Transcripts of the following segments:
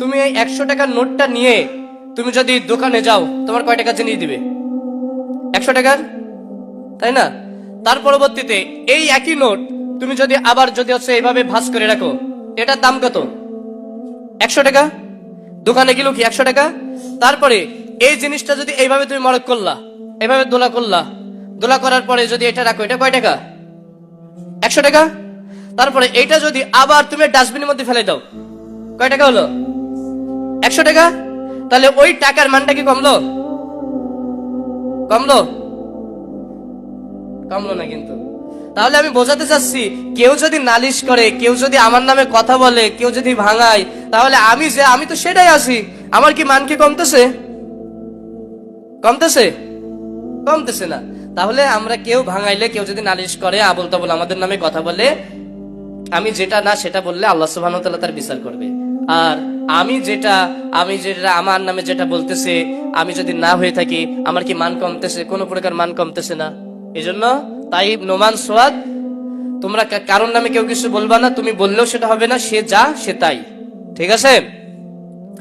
তুমি এই একশো টাকার নোটটা নিয়ে তুমি যদি দোকানে যাও, তোমার কয় টাকা জিনিস দিবে? একশো টাকার তাই না? তার পরবর্তীতে এই একই নোট তুমি যদি আবার যদি হচ্ছে এইভাবে ভাঁজ করে রাখো, এটার দাম কত? একশো টাকা? দোকানে গেল কি একশো টাকা? তারপরে এই জিনিসটা যদি এইভাবে তুমি মরক করলা এইভাবে দোলা করলা, দোলা করার পরে যদি এটা রাখো, এটা কয় টাকা? একশো টাকা? তারপরে এইটা যদি আবার তুমি ডাস্টবিনের মধ্যে ফেলে দাও, কয় টাকা হলো? একশো টাকা? তাহলে ওই টাকার মানটা কি কমলো? কমলো? কমলো না কিন্তু। তাহলে আমি বোঝাতে চাচ্ছি, কেউ যদি নালিশ করে, কেউ যদি আমার নামে কথা বলে, কেউ যদি ভাঙায়, তাহলে আমি যে, আমি তো সেটাই আছি। আমার কি মান কি কমতেছে? কমতেছে? কমতেছে না। তাহলে আমরা কেউ ভাঙাইলে, কেউ যদি নালিশ করে আবল তাবল আমাদের নামে কথা বলে, আমি যেটা না সেটা বললে আল্লাহ সুবহান তার বিচার করবে। আর আমি যেটা আমি যেটা, আমার নামে যেটা বলতেছে, আমি যদি না হয়ে থাকি, আমার কি মান কমতেছে? কোনো প্রকার মান কমতেছে না। এই জন্য তাই নোমান সোয়াদ, তোমরা কা- কারোর নামে কেউ কিছু বলবা না, তুমি বললেও সেটা হবে না, সে যা, সে তাই। ঠিক আছে?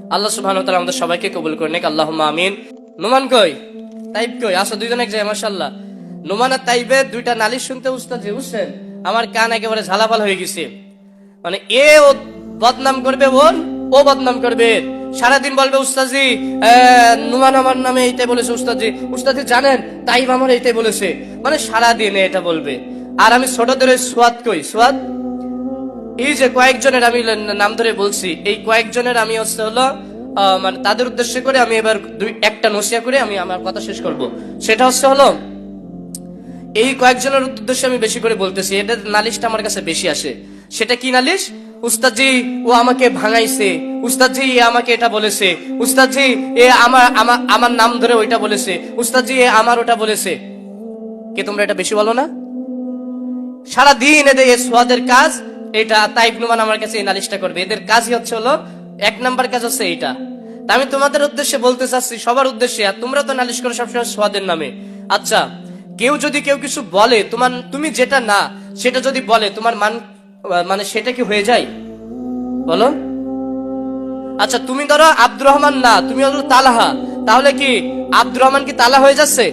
আল্লাহ তাআলা আমাদের সবাইকে কবুল করে নিক আল্লাহ আমিন। নোমান কই? তাইব কই? আসো দুইজন এক যায় মাশাআল্লাহ। নোমান আর তাইবে দুইটা নালিশ শুনতে উস্তাদ বুঝছেন? আমার কান একেবারে ঝালাপাল হয়ে গেছে। মানে এ ও বদনাম করবে ওর ও বদনাম করবে সারাদিন বলবে উস্তাজি নুমান আমার নামে এইটাই বলেছে উস্তাজি উস্তাজি জানেন তাইব আমার এইটাই বলেছে। মানে সারাদিন এটা বলবে। আর আমি ছোটদের ওই সোয়াদ কই? সোয়াদ? এই যে কয়েকজনের আমি নাম ধরে বলছি, এই কয়েকজনের আমি হচ্ছে হলো মানে তাদের উদ্দেশ্য করে আমি এবার দুই, একটা নসিয়া করে আমি আমার কথা শেষ করব। সেটা হচ্ছে হলো, এই কয়েকজনের উদ্দেশ্যে আমি বেশি করে বলতেছি। এটা নালিশটা আমার কাছে বেশি আসে। সেটা কি নালিশ? উস্তাদজি, ও আমাকে ভাঙাইছে। উস্তাদজি, এ আমাকে এটা বলেছে। উস্তাদজি, এ আমার আমার নাম ধরে ওইটা বলেছে। উস্তাদজি, এ আমার ওটা বলেছে। কে তোমরা এটা বেশি বলো না? সারা দিন এদের সোয়াদের কাজ, এটা তাইব নুমান আমার কাছে এই নালিশটা করবে। এদের কাজই হচ্ছে হলো, এক নাম্বার কাজ হচ্ছে এইটা। আমি তোমাদের উদ্দেশ্যে বলতে চাচ্ছি, সবার উদ্দেশ্যে, আর তোমরা তো নালিশ করো সবসময় সোয়াদের নামে। আচ্ছা কেউ যদি কেউ কিছু বলে, তোমার, তুমি যেটা না, সেটা যদি বলে, তোমার মান মানে সেটা কি হয়ে যায়? বলো। আচ্ছা তুমি ধরো আব্দুর রহমান না, তুমি তালাহা। তাহলে কি আব্দুর রহমান কি তালা হয়ে যাচ্ছে?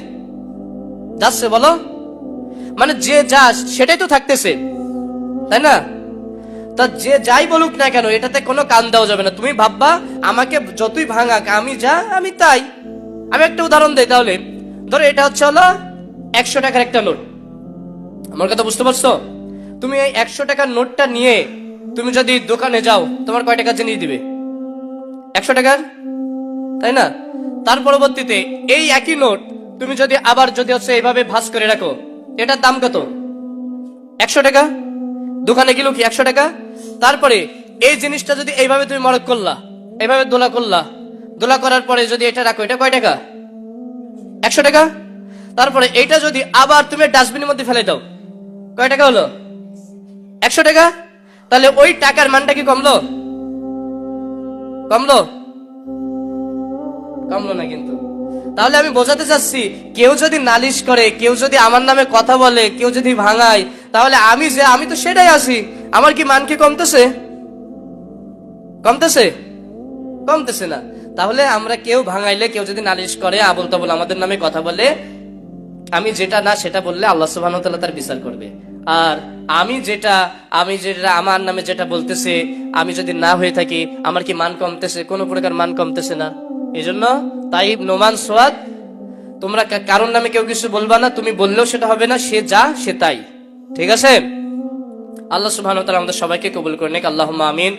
যাচ্ছে, বলো। মানে যে যা, সেটাই তো থাকতেছে, তাই না? তা যে যাই বলুক না কেন, এটাতে কোনো কান দেওয়া যাবে না। তুমি ভাববা, আমাকে যতই ভাঙাক, আমি যা, আমি তাই। আমি একটা উদাহরণ দেই তাহলে। ধরো, এটা হচ্ছে হলো একশো টাকার একটা নোট। আমার কথা বুঝতে পারছ? তুমি এই একশো টাকার নোটটা নিয়ে তুমি যদি দোকানে যাও, তোমার কয় টাকা জিনিস দিবে? একশো টাকার? তাই না? তার পরবর্তীতে এই একই নোট তুমি যদি আবার যদি হচ্ছে এইভাবে ভাঁজ করে রাখো, এটার দাম কত? একশো টাকা? দোকানে গেল কি একশো টাকা? তারপরে এই জিনিসটা যদি এইভাবে তুমি মরক করলা, এইভাবে দোলা করলা, দোলা করার পরে যদি এটা রাখো, এটা কয় টাকা? একশো টাকা? তারপরে এইটা যদি আবার তুমি ডাস্টবিনের মধ্যে ফেলে দাও, কয় টাকা হলো? একশো টাকা? তাহলে ওই টাকার মানটা কি কমলো? কমলো? কমলো না কিন্তু। তাহলে আমি বোঝাতে চাচ্ছি, কেউ যদি নালিশ করে, কেউ যদি আমার নামে কথা বলে, কেউ যদি ভাঙায়, তাহলে আমি যে, আমি তো সেটাই আছি। আমার কি মান কি কমতেছে? কমতেছে? কমতেছে না। তাহলে আমরা কেউ ভাঙাইলে, কেউ যদি নালিশ করে আবল তাবল আমাদের নামে কথা বলে, আমি যেটা না সেটা বললে আল্লাহ তাআলা তার বিচার করবে। আর আমি যেটা আমি যেটা, আমার নামে যেটা বলতেছে, আমি যদি না হয়ে থাকি, আমার কি মান কমতেছে? কোনো প্রকার মান কমতেছে না। এই জন্য তাই নোমান সোয়াদ, তোমরা কারণ কারোর নামে কেউ কিছু বলবা না, তুমি বললেও সেটা হবে না, সে যা, সে তাই। ঠিক আছে? আল্লাহ সুবাহ আমাদের সবাইকে কবুল করে নেক আল্লাহ আমিন।